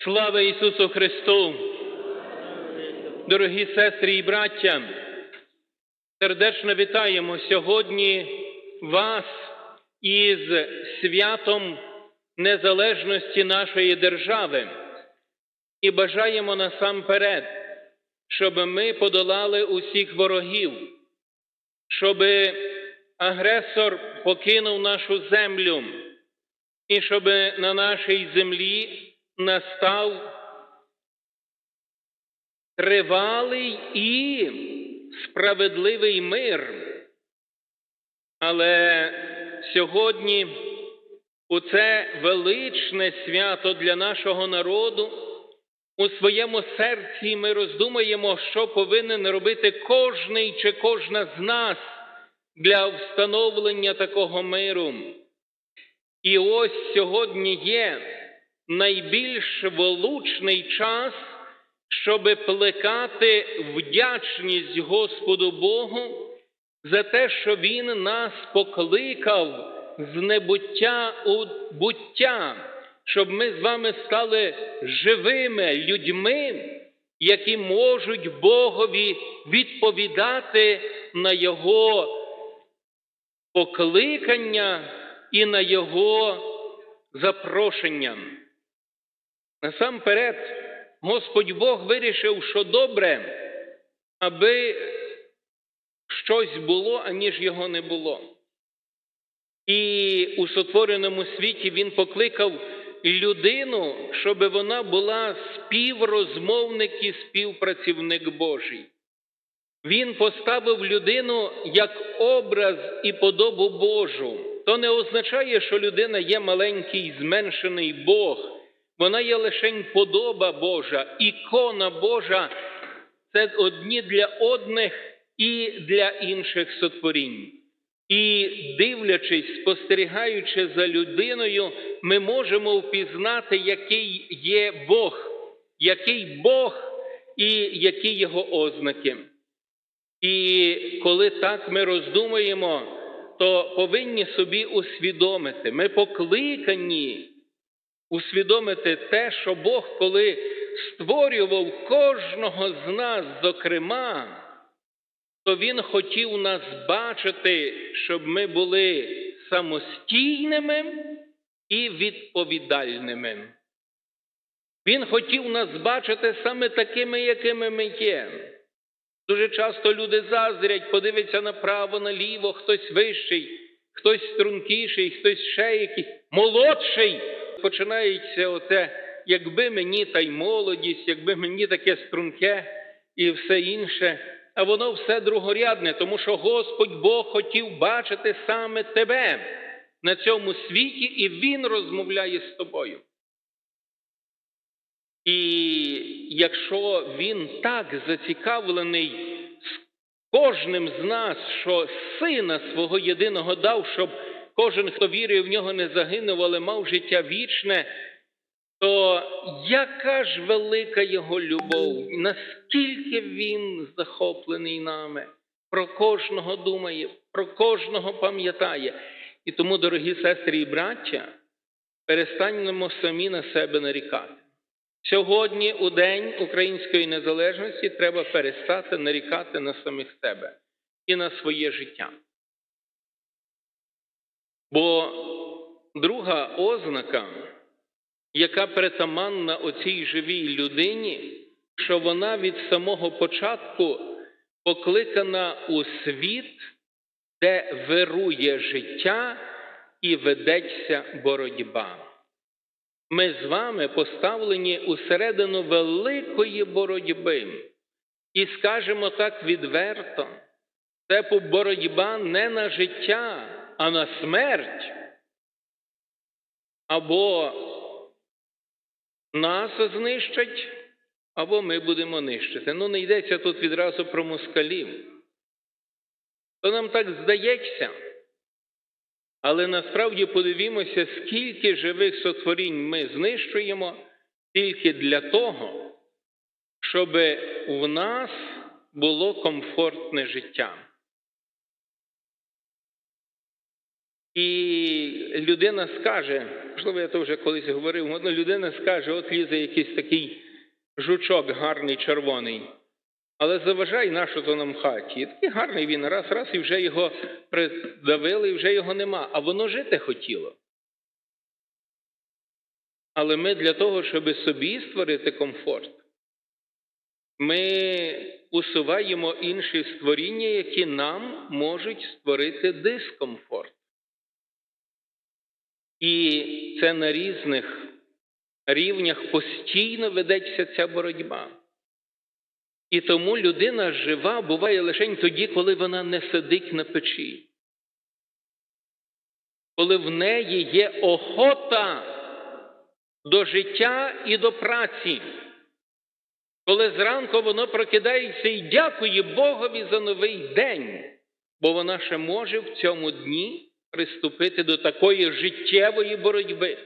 Слава Ісусу Христу! Дорогі сестри і браття, сердечно вітаємо сьогодні вас із святом незалежності нашої держави і бажаємо насамперед, щоб ми подолали усіх ворогів, щоб агресор покинув нашу землю і щоб на нашій землі настав тривалий і справедливий мир. Але сьогодні у це величне свято для нашого народу у своєму серці ми роздумаємо, що повинен робити кожний чи кожна з нас для встановлення такого миру. І ось сьогодні є найбільш волучний час, щоб плекати вдячність Господу Богу за те, що Він нас покликав з небуття у буття, щоб ми з вами стали живими людьми, які можуть Богові відповідати на Його покликання і на Його запрошення. Насамперед, Господь Бог вирішив, що добре, аби щось було, аніж його не було. І у сотвореному світі Він покликав людину, щоб вона була співрозмовник і співпрацівник Божий. Він поставив людину як образ і подобу Божу. То не означає, що людина є маленький зменшений Бог. Вона є лише подоба Божа, ікона Божа це одні для одних і для інших сотворінь. І дивлячись, спостерігаючи за людиною, ми можемо впізнати, який є Бог, який Бог і які його ознаки. І коли так ми роздумуємо, то повинні собі усвідомити, ми покликані усвідомити те, що Бог, коли створював кожного з нас, зокрема, то Він хотів нас бачити, щоб ми були самостійними і відповідальними. Він хотів нас бачити саме такими, якими ми є. Дуже часто люди заздрять, подивляться направо, наліво, хтось вищий, хтось стрункіший, хтось ще якийсь молодший. Починається оте, якби мені та й молодість, якби мені таке струнке і все інше. А воно все другорядне, тому що Господь Бог хотів бачити саме тебе на цьому світі, і Він розмовляє з тобою. І якщо він так зацікавлений з кожним з нас, що сина свого єдиного дав, щоб кожен, хто вірив в нього, не загинув, але мав життя вічне, то яка ж велика його любов, наскільки він захоплений нами, про кожного думає, про кожного пам'ятає. І тому, дорогі сестри і браття, перестанемо самі на себе нарікати. Сьогодні, у День Української незалежності, треба перестати нарікати на самих себе і на своє життя. Бо друга ознака, яка притаманна оцій живій людині, що вона від самого початку покликана у світ, де вирує життя і ведеться боротьба. Ми з вами поставлені усередину великої боротьби. І скажемо так відверто, це боротьба не на життя, а на смерть. Або нас знищать, або ми будемо нищити. Ну, не йдеться тут відразу про москалів. То нам так здається. Але насправді подивімося, скільки живих сотворінь ми знищуємо тільки для того, щоб в нас було комфортне життя. І людина скаже, можливо, я то вже колись говорив, одна людина скаже, от лізе якийсь такий жучок гарний, червоний. Але заважай нащо то нам хаті. І такий гарний він, раз, раз, і вже його придавили, і вже його нема. А воно жити хотіло. Але ми для того, щоб собі створити комфорт, ми усуваємо інші створіння, які нам можуть створити дискомфорт. І це на різних рівнях постійно ведеться ця боротьба. І тому людина жива буває лише тоді, коли вона не сидить на печі. Коли в неї є охота до життя і до праці. Коли зранку воно прокидається і дякує Богові за новий день, бо вона ще може в цьому дні приступити до такої життєвої боротьби.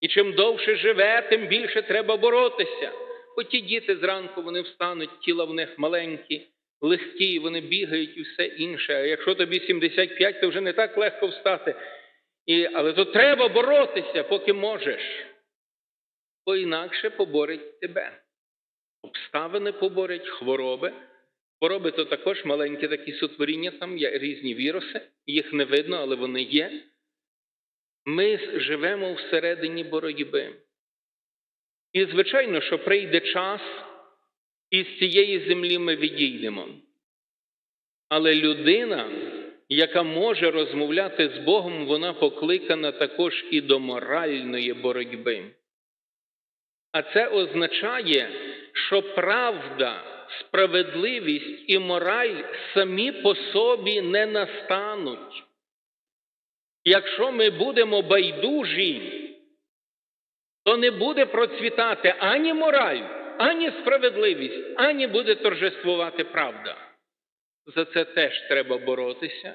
І чим довше живе, тим більше треба боротися. Бо ті діти зранку вони встануть, тіла в них маленькі, легкі, вони бігають і все інше. А якщо тобі 75, то вже не так легко встати. І, але то треба боротися, поки можеш. Бо інакше поборить тебе. Обставини поборять, хвороби. Хвороби також маленькі такі сотворіння, там є різні віруси, їх не видно, але вони є. Ми живемо всередині боротьби. І, звичайно, що прийде час, і з цієї землі ми відійдемо. Але людина, яка може розмовляти з Богом, вона покликана також і до моральної боротьби. А це означає, що правда, справедливість і мораль самі по собі не настануть. Якщо ми будемо байдужі, то не буде процвітати ані мораль, ані справедливість, ані буде торжествувати правда. За це теж треба боротися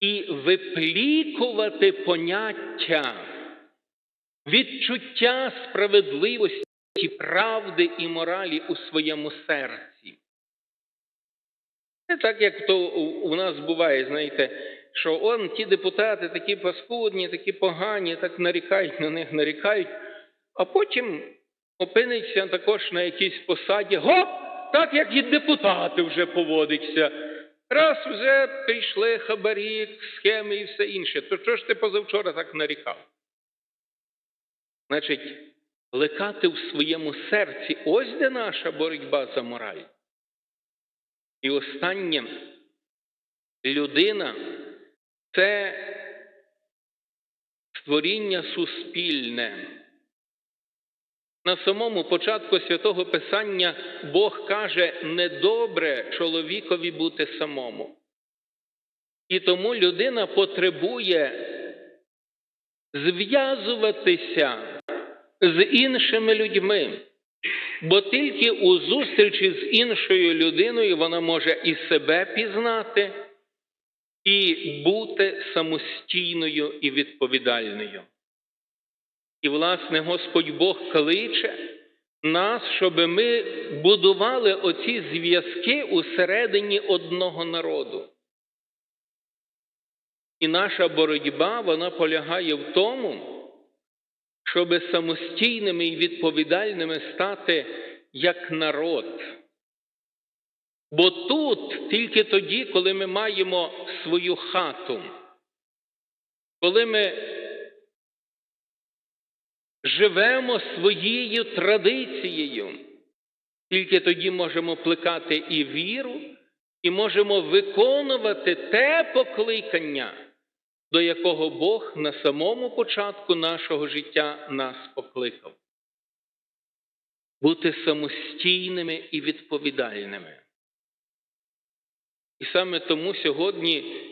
і виплікувати поняття, відчуття справедливості, правди і моралі у своєму серці. Не так, як то у нас буває, знаєте, що он ті депутати такі паскудні, такі погані, так нарікають на них, нарікають, а потім опиниться також на якійсь посаді, гоп, так як і депутати вже поводиться. Раз вже прийшли хабарі, схеми і все інше, то що ж ти позавчора так нарікав? Значить, лекати в своєму серці, ось де наша боротьба за мораль. І останнє, людина це створіння суспільне. На самому початку святого Писання Бог каже, недобре чоловікові бути самому. І тому людина потребує зв'язуватися з іншими людьми. Бо тільки у зустрічі з іншою людиною вона може і себе пізнати, і бути самостійною і відповідальною. І, власне, Господь Бог кличе нас, щоб ми будували оці зв'язки усередині одного народу. І наша боротьба вона полягає в тому, щоб самостійними і відповідальними стати як народ. Бо тут тільки тоді, коли ми маємо свою хату, коли ми живемо своєю традицією, тільки тоді можемо плекати і віру, і можемо виконувати те покликання, до якого Бог на самому початку нашого життя нас покликав. Бути самостійними і відповідальними. І саме тому сьогодні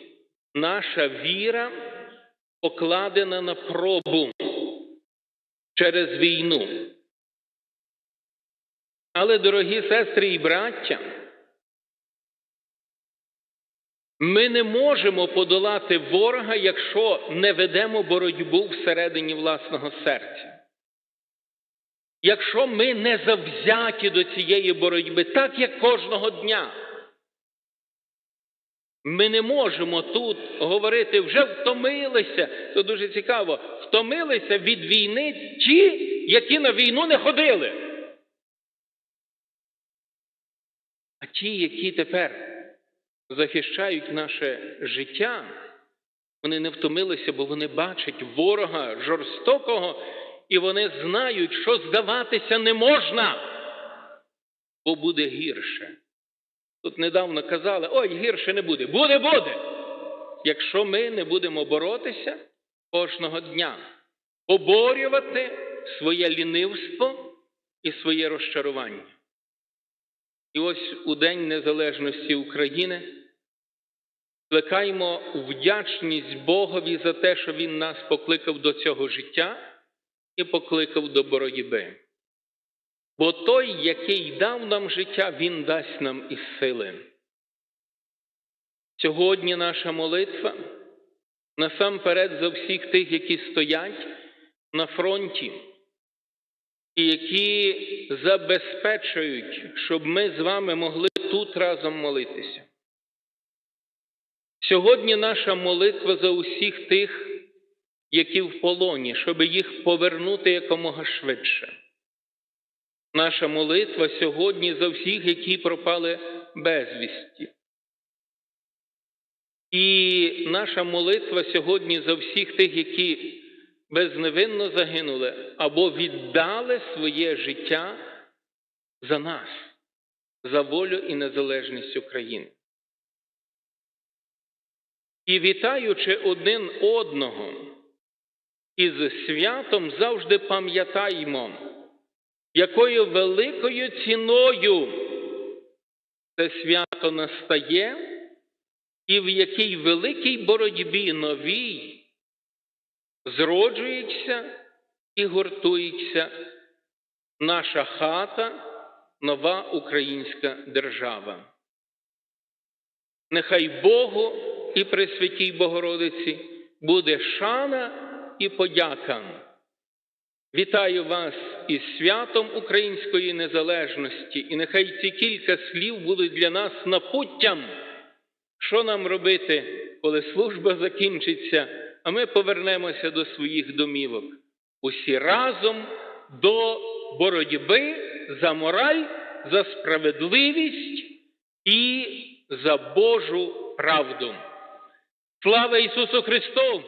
наша віра покладена на пробу через війну. Але, дорогі сестри і браття, ми не можемо подолати ворога, якщо не ведемо боротьбу всередині власного серця. Якщо ми не завзяті до цієї боротьби, так як кожного дня. Ми не можемо тут говорити, вже втомилися. То дуже цікаво, втомилися від війни ті, які на війну не ходили. А ті, які тепер захищають наше життя, вони не втомилися, бо вони бачать ворога жорстокого, і вони знають, що здаватися не можна, бо буде гірше. Тут недавно казали, ой, гірше не буде. Буде, буде. Якщо ми не будемо боротися кожного дня, поборювати своє лінивство і своє розчарування. І ось у День Незалежності України плекаємо вдячність Богові за те, що Він нас покликав до цього життя і покликав до боротьби. Бо той, який дав нам життя, Він дасть нам і сили. Сьогодні наша молитва насамперед за всіх тих, які стоять на фронті, і які забезпечують, щоб ми з вами могли тут разом молитися. Сьогодні наша молитва за усіх тих, які в полоні, щоб їх повернути якомога швидше. Наша молитва сьогодні за всіх, які пропали безвісті. І наша молитва сьогодні за всіх тих, які безневинно загинули або віддали своє життя за нас, за волю і незалежність України. І вітаючи один одного із святом, завжди пам'ятаємо, якою великою ціною це свято настає, і в якій великій боротьбі новій зроджується і гуртується наша хата, нова українська держава. Нехай Богу і Пресвятій Богородиці буде шана і подяка. Вітаю вас із святом Української незалежності, і нехай ці кілька слів будуть для нас напуттям, що нам робити, коли служба закінчиться, а ми повернемося до своїх домівок. Усі разом до боротьби за мораль, за справедливість і за Божу правду. Слава Ісусу Христу!